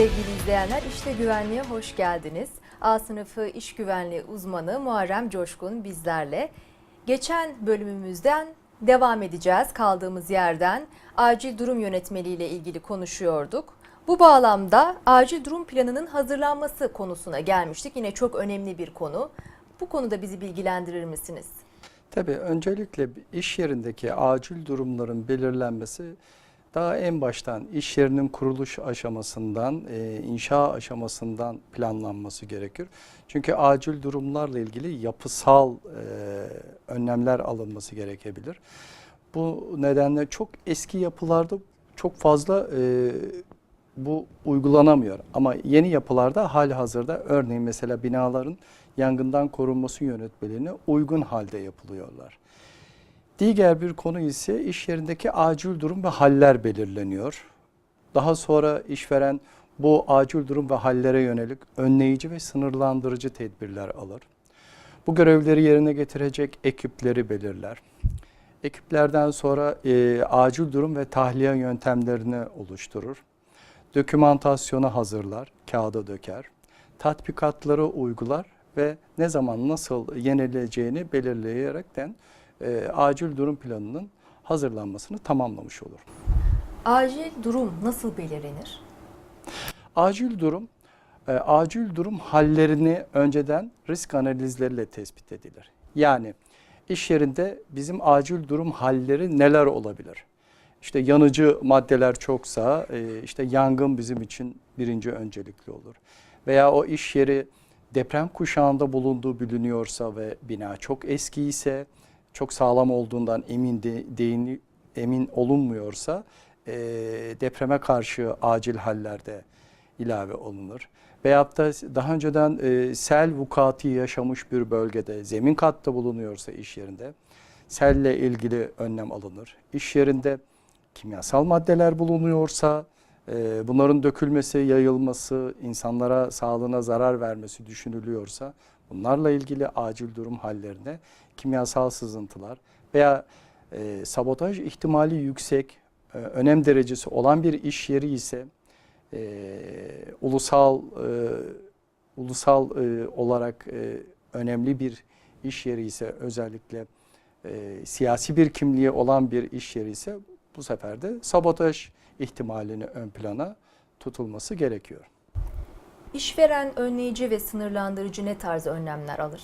Sevgili izleyenler, işte güvenliğe hoş geldiniz. A sınıfı iş güvenliği uzmanı Muharrem Coşkun bizlerle. Geçen bölümümüzden devam edeceğiz kaldığımız yerden. Acil durum yönetmeliği ile ilgili konuşuyorduk. Bu bağlamda acil durum planının hazırlanması konusuna gelmiştik. Yine çok önemli bir konu. Bu konuda bizi bilgilendirir misiniz? Tabii öncelikle iş yerindeki acil durumların belirlenmesi daha en baştan iş yerinin kuruluş aşamasından, e, inşa aşamasından planlanması gerekir. Çünkü acil durumlarla ilgili yapısal e, önlemler alınması gerekebilir. Bu nedenle çok eski yapılarda çok fazla e, bu uygulanamıyor. Ama yeni yapılarda hali hazırda örneğin mesela binaların yangından korunması yönetmeliğine uygun halde yapılıyorlar. Diğer bir konu ise iş yerindeki acil durum ve haller belirleniyor. Daha sonra işveren bu acil durum ve hallere yönelik önleyici ve sınırlandırıcı tedbirler alır. Bu görevleri yerine getirecek ekipleri belirler. Ekiplerden sonra e, acil durum ve tahliye yöntemlerini oluşturur. Dokümantasyonu hazırlar, kağıda döker. Tatbikatları uygular ve ne zaman nasıl yenileceğini belirleyerekten e, acil durum planının hazırlanmasını tamamlamış olur. Acil durum nasıl belirlenir? Acil durum, e, acil durum hallerini önceden risk analizleriyle tespit edilir. Yani iş yerinde bizim acil durum halleri neler olabilir? İşte yanıcı maddeler çoksa e, işte yangın bizim için birinci öncelikli olur. Veya o iş yeri deprem kuşağında bulunduğu biliniyorsa ve bina çok eski ise çok sağlam olduğundan emin de, değini, emin olunmuyorsa e, depreme karşı acil hallerde ilave olunur. Veyahut da daha önceden e, sel vukuatı yaşamış bir bölgede zemin katta bulunuyorsa iş yerinde selle ilgili önlem alınır. İş yerinde kimyasal maddeler bulunuyorsa e, bunların dökülmesi, yayılması, insanlara sağlığına zarar vermesi düşünülüyorsa bunlarla ilgili acil durum hallerine kimyasal sızıntılar veya e, sabotaj ihtimali yüksek, e, önem derecesi olan bir iş yeri ise e, ulusal e, ulusal e, olarak e, önemli bir iş yeri ise özellikle e, siyasi bir kimliği olan bir iş yeri ise bu sefer de sabotaj ihtimalini ön plana tutulması gerekiyor. İşveren önleyici ve sınırlandırıcı ne tarz önlemler alır?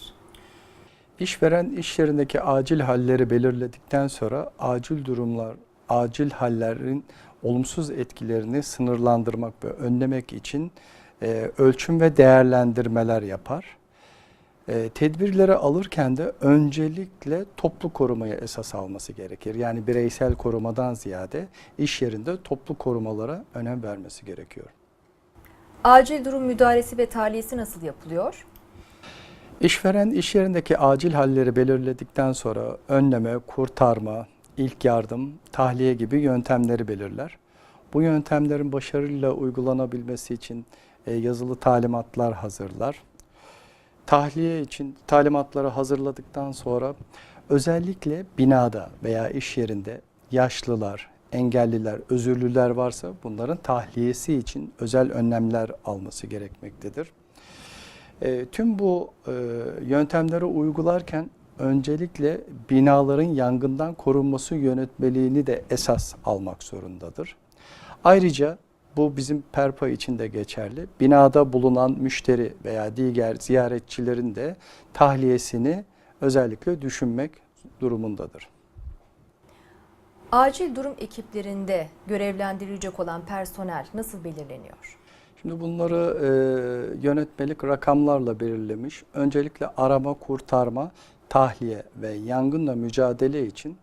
İşveren iş yerindeki acil halleri belirledikten sonra acil durumlar, acil hallerin olumsuz etkilerini sınırlandırmak ve önlemek için e, ölçüm ve değerlendirmeler yapar. E, tedbirleri alırken de öncelikle toplu korumaya esas alması gerekir. Yani bireysel korumadan ziyade iş yerinde toplu korumalara önem vermesi gerekiyor. Acil durum müdahalesi ve tahliyesi nasıl yapılıyor? İşveren iş yerindeki acil halleri belirledikten sonra önleme, kurtarma, ilk yardım, tahliye gibi yöntemleri belirler. Bu yöntemlerin başarıyla uygulanabilmesi için e, yazılı talimatlar hazırlar. Tahliye için talimatları hazırladıktan sonra özellikle binada veya iş yerinde yaşlılar, engelliler, özürlüler varsa bunların tahliyesi için özel önlemler alması gerekmektedir. E, tüm bu e, yöntemleri uygularken öncelikle binaların yangından korunması yönetmeliğini de esas almak zorundadır. Ayrıca bu bizim PERPA için de geçerli. Binada bulunan müşteri veya diğer ziyaretçilerin de tahliyesini özellikle düşünmek durumundadır. Acil durum ekiplerinde görevlendirilecek olan personel nasıl belirleniyor? Şimdi bunları e, yönetmelik rakamlarla belirlemiş. Öncelikle arama, kurtarma, tahliye ve yangınla mücadele için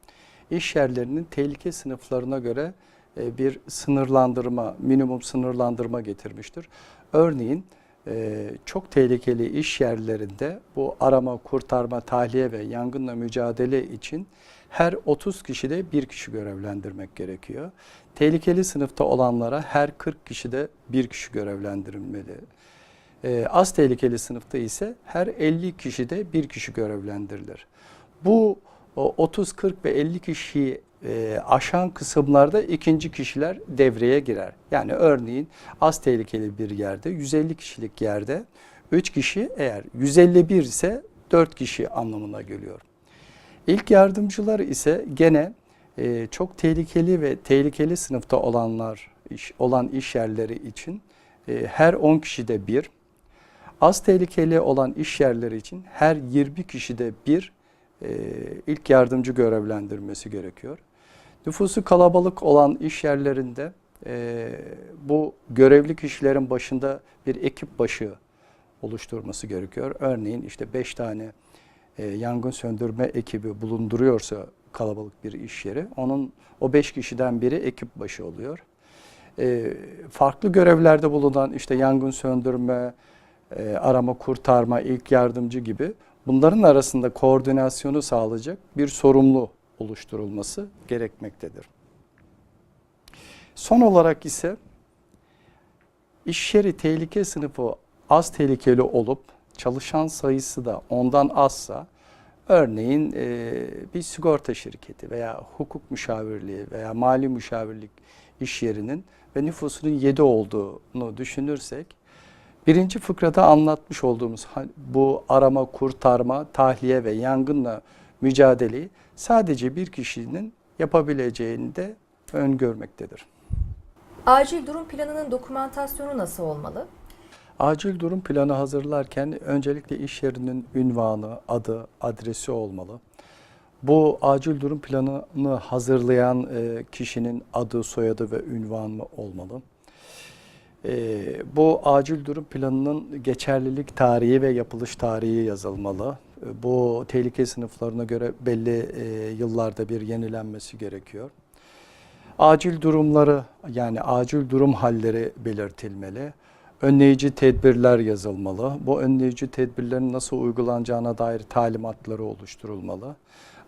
iş yerlerinin tehlike sınıflarına göre bir sınırlandırma, minimum sınırlandırma getirmiştir. Örneğin e, çok tehlikeli iş yerlerinde bu arama, kurtarma, tahliye ve yangınla mücadele için her 30 kişide bir kişi görevlendirmek gerekiyor. Tehlikeli sınıfta olanlara her 40 kişide bir kişi görevlendirilmeli. E, az tehlikeli sınıfta ise her 50 kişide bir kişi görevlendirilir. Bu 30, 40 ve 50 kişiyi e, aşan kısımlarda ikinci kişiler devreye girer. Yani örneğin az tehlikeli bir yerde 150 kişilik yerde 3 kişi eğer 151 ise 4 kişi anlamına geliyor. İlk yardımcılar ise gene e, çok tehlikeli ve tehlikeli sınıfta olanlar iş, olan iş yerleri için e, her 10 kişide bir, az tehlikeli olan iş yerleri için her 20 kişide bir e, ilk yardımcı görevlendirmesi gerekiyor. Nüfusu kalabalık olan iş yerlerinde e, bu görevli kişilerin başında bir ekip başı oluşturması gerekiyor. Örneğin işte 5 tane e, yangın söndürme ekibi bulunduruyorsa kalabalık bir iş yeri, onun o 5 kişiden biri ekip başı oluyor. E, farklı görevlerde bulunan işte yangın söndürme, e, arama kurtarma, ilk yardımcı gibi bunların arasında koordinasyonu sağlayacak bir sorumlu oluşturulması gerekmektedir. Son olarak ise iş yeri tehlike sınıfı az tehlikeli olup çalışan sayısı da ondan azsa örneğin e, bir sigorta şirketi veya hukuk müşavirliği veya mali müşavirlik iş yerinin ve nüfusunun 7 olduğunu düşünürsek birinci fıkrada anlatmış olduğumuz bu arama, kurtarma, tahliye ve yangınla mücadeleyi sadece bir kişinin yapabileceğini de öngörmektedir. Acil durum planının dokümantasyonu nasıl olmalı? Acil durum planı hazırlarken öncelikle iş yerinin ünvanı, adı, adresi olmalı. Bu acil durum planını hazırlayan e, kişinin adı, soyadı ve ünvanı olmalı. E, bu acil durum planının geçerlilik tarihi ve yapılış tarihi yazılmalı. E, Bu tehlike sınıflarına göre belli e, yıllarda bir yenilenmesi gerekiyor. Acil durumları yani acil durum halleri belirtilmeli. Önleyici tedbirler yazılmalı. Bu önleyici tedbirlerin nasıl uygulanacağına dair talimatları oluşturulmalı.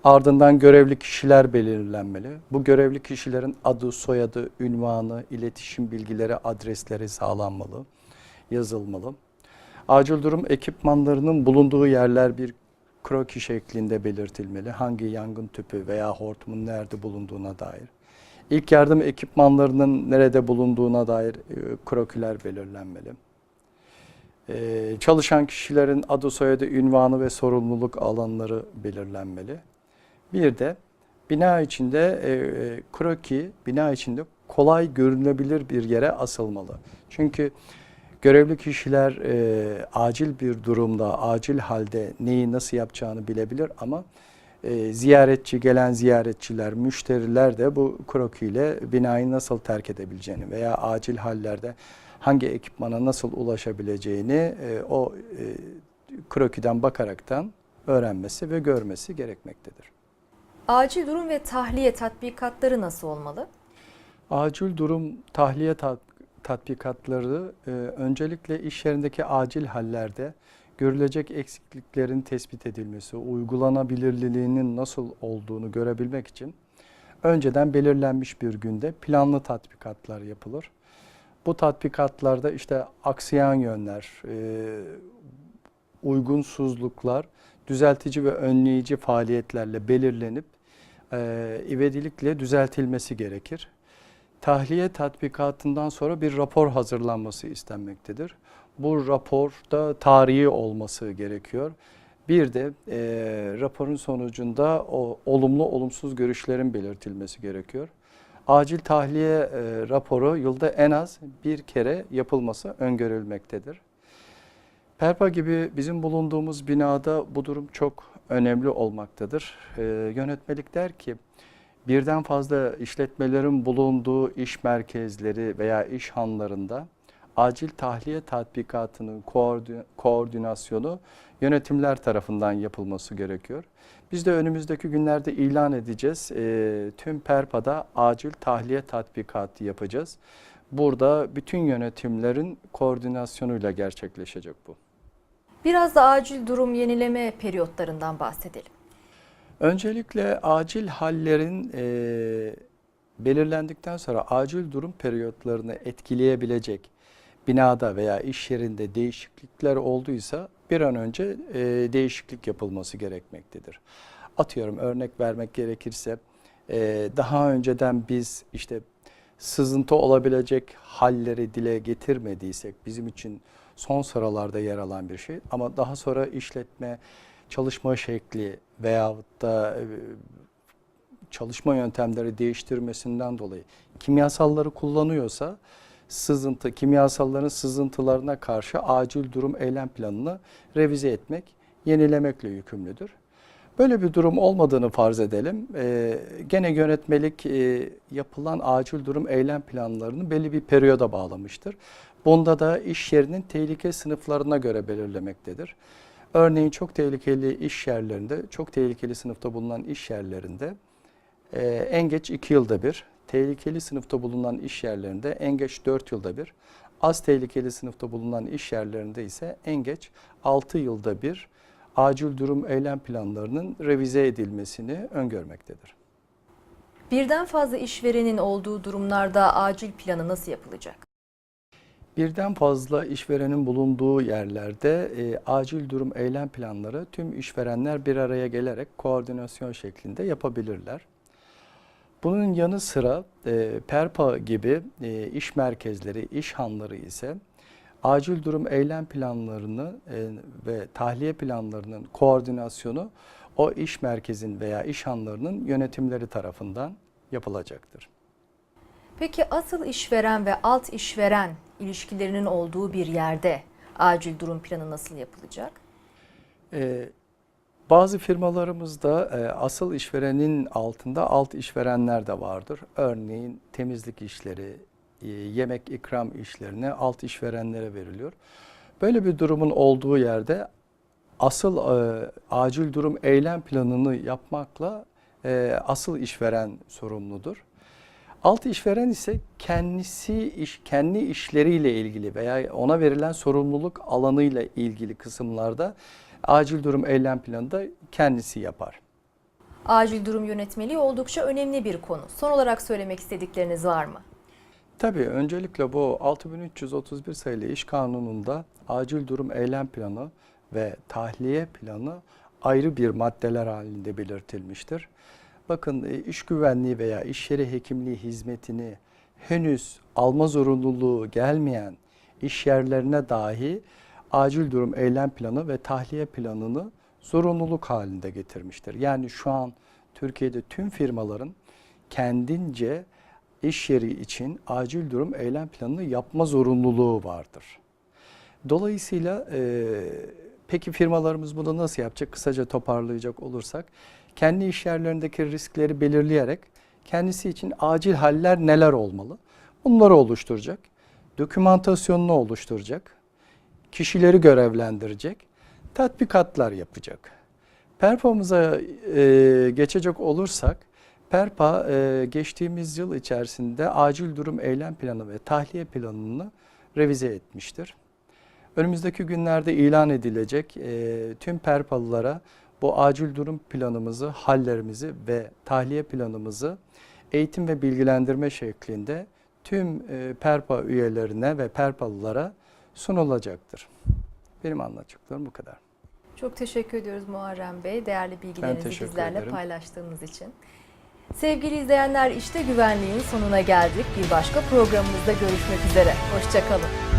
Ardından görevli kişiler belirlenmeli. Bu görevli kişilerin adı, soyadı, ünvanı, iletişim bilgileri, adresleri sağlanmalı, yazılmalı. Acil durum ekipmanlarının bulunduğu yerler bir kroki şeklinde belirtilmeli. Hangi yangın tüpü veya hortumun nerede bulunduğuna dair. İlk yardım ekipmanlarının nerede bulunduğuna dair e, krokiler belirlenmeli. E, çalışan kişilerin adı, soyadı, ünvanı ve sorumluluk alanları belirlenmeli. Bir de bina içinde e, e, kroki, bina içinde kolay görünebilir bir yere asılmalı. Çünkü görevli kişiler e, acil bir durumda, acil halde neyi nasıl yapacağını bilebilir ama e, ziyaretçi, gelen ziyaretçiler, müşteriler de bu kroki ile binayı nasıl terk edebileceğini veya acil hallerde hangi ekipmana nasıl ulaşabileceğini e, o e, krokiden bakaraktan öğrenmesi ve görmesi gerekmektedir. Acil durum ve tahliye tatbikatları nasıl olmalı? Acil durum tahliye tat- tatbikatları e, öncelikle iş yerindeki acil hallerde görülecek eksikliklerin tespit edilmesi, uygulanabilirliğinin nasıl olduğunu görebilmek için önceden belirlenmiş bir günde planlı tatbikatlar yapılır. Bu tatbikatlarda işte aksayan yönler, e, uygunsuzluklar düzeltici ve önleyici faaliyetlerle belirlenip e, ivedilikle düzeltilmesi gerekir. Tahliye tatbikatından sonra bir rapor hazırlanması istenmektedir. Bu raporda tarihi olması gerekiyor. Bir de e, raporun sonucunda o olumlu olumsuz görüşlerin belirtilmesi gerekiyor. Acil tahliye e, raporu yılda en az bir kere yapılması öngörülmektedir. Perpa gibi bizim bulunduğumuz binada bu durum çok önemli olmaktadır. E, yönetmelik der ki birden fazla işletmelerin bulunduğu iş merkezleri veya iş hanlarında acil tahliye tatbikatının koordi- koordinasyonu yönetimler tarafından yapılması gerekiyor. Biz de önümüzdeki günlerde ilan edeceğiz. E, tüm Perpa'da acil tahliye tatbikatı yapacağız. Burada bütün yönetimlerin koordinasyonuyla gerçekleşecek bu. Biraz da acil durum yenileme periyotlarından bahsedelim. Öncelikle acil hallerin e, belirlendikten sonra acil durum periyotlarını etkileyebilecek binada veya iş yerinde değişiklikler olduysa bir an önce e, değişiklik yapılması gerekmektedir. Atıyorum örnek vermek gerekirse Ee, daha önceden biz işte sızıntı olabilecek halleri dile getirmediysek bizim için son sıralarda yer alan bir şey. Ama daha sonra işletme çalışma şekli veyahut da e, çalışma yöntemleri değiştirmesinden dolayı kimyasalları kullanıyorsa sızıntı, kimyasalların sızıntılarına karşı acil durum eylem planını revize etmek, yenilemekle yükümlüdür. Böyle bir durum olmadığını farz edelim. Ee, gene yönetmelik e, yapılan acil durum eylem planlarını belli bir periyoda bağlamıştır. Bunda da iş yerinin tehlike sınıflarına göre belirlemektedir. Örneğin çok tehlikeli iş yerlerinde, çok tehlikeli sınıfta bulunan iş yerlerinde e, en geç 2 yılda bir, tehlikeli sınıfta bulunan iş yerlerinde en geç 4 yılda bir, az tehlikeli sınıfta bulunan iş yerlerinde ise en geç 6 yılda bir acil durum eylem planlarının revize edilmesini öngörmektedir. Birden fazla işverenin olduğu durumlarda acil planı nasıl yapılacak? Birden fazla işverenin bulunduğu yerlerde e, acil durum eylem planları tüm işverenler bir araya gelerek koordinasyon şeklinde yapabilirler. Bunun yanı sıra e, PERPA gibi e, iş merkezleri, iş hanları ise acil durum eylem planlarını e, ve tahliye planlarının koordinasyonu o iş merkezin veya iş hanlarının yönetimleri tarafından yapılacaktır. Peki asıl işveren ve alt işveren ilişkilerinin olduğu bir yerde acil durum planı nasıl yapılacak? Ee, bazı firmalarımızda e, asıl işverenin altında alt işverenler de vardır. Örneğin temizlik işleri, e, yemek ikram işlerine alt işverenlere veriliyor. Böyle bir durumun olduğu yerde asıl e, acil durum eylem planını yapmakla e, asıl işveren sorumludur. Alt işveren ise kendisi iş, kendi işleriyle ilgili veya ona verilen sorumluluk alanıyla ilgili kısımlarda acil durum eylem planı da kendisi yapar. Acil durum yönetmeliği oldukça önemli bir konu. Son olarak söylemek istedikleriniz var mı? Tabii öncelikle bu 6331 sayılı iş kanununda acil durum eylem planı ve tahliye planı ayrı bir maddeler halinde belirtilmiştir. Bakın e, iş güvenliği veya iş yeri hekimliği hizmetini henüz alma zorunluluğu gelmeyen iş yerlerine dahi acil durum eylem planı ve tahliye planını zorunluluk halinde getirmiştir. Yani şu an Türkiye'de tüm firmaların kendince iş yeri için acil durum eylem planını yapma zorunluluğu vardır. Dolayısıyla e, peki firmalarımız bunu nasıl yapacak? Kısaca toparlayacak olursak kendi iş yerlerindeki riskleri belirleyerek kendisi için acil haller neler olmalı? Bunları oluşturacak. Dokümantasyonunu oluşturacak. Kişileri görevlendirecek. Tatbikatlar yapacak. Perpa'mıza e, geçecek olursak Perpa e, geçtiğimiz yıl içerisinde acil durum eylem planı ve tahliye planını revize etmiştir. Önümüzdeki günlerde ilan edilecek e, tüm Perpalılara bu acil durum planımızı, hallerimizi ve tahliye planımızı eğitim ve bilgilendirme şeklinde tüm e, Perpa üyelerine ve Perpalılara sunulacaktır. Benim anlatacaklarım bu kadar. Çok teşekkür ediyoruz Muharrem Bey. Değerli bilgilerinizi bizlerle ederim. paylaştığınız için. Sevgili izleyenler işte güvenliğin sonuna geldik. Bir başka programımızda görüşmek üzere. Hoşçakalın.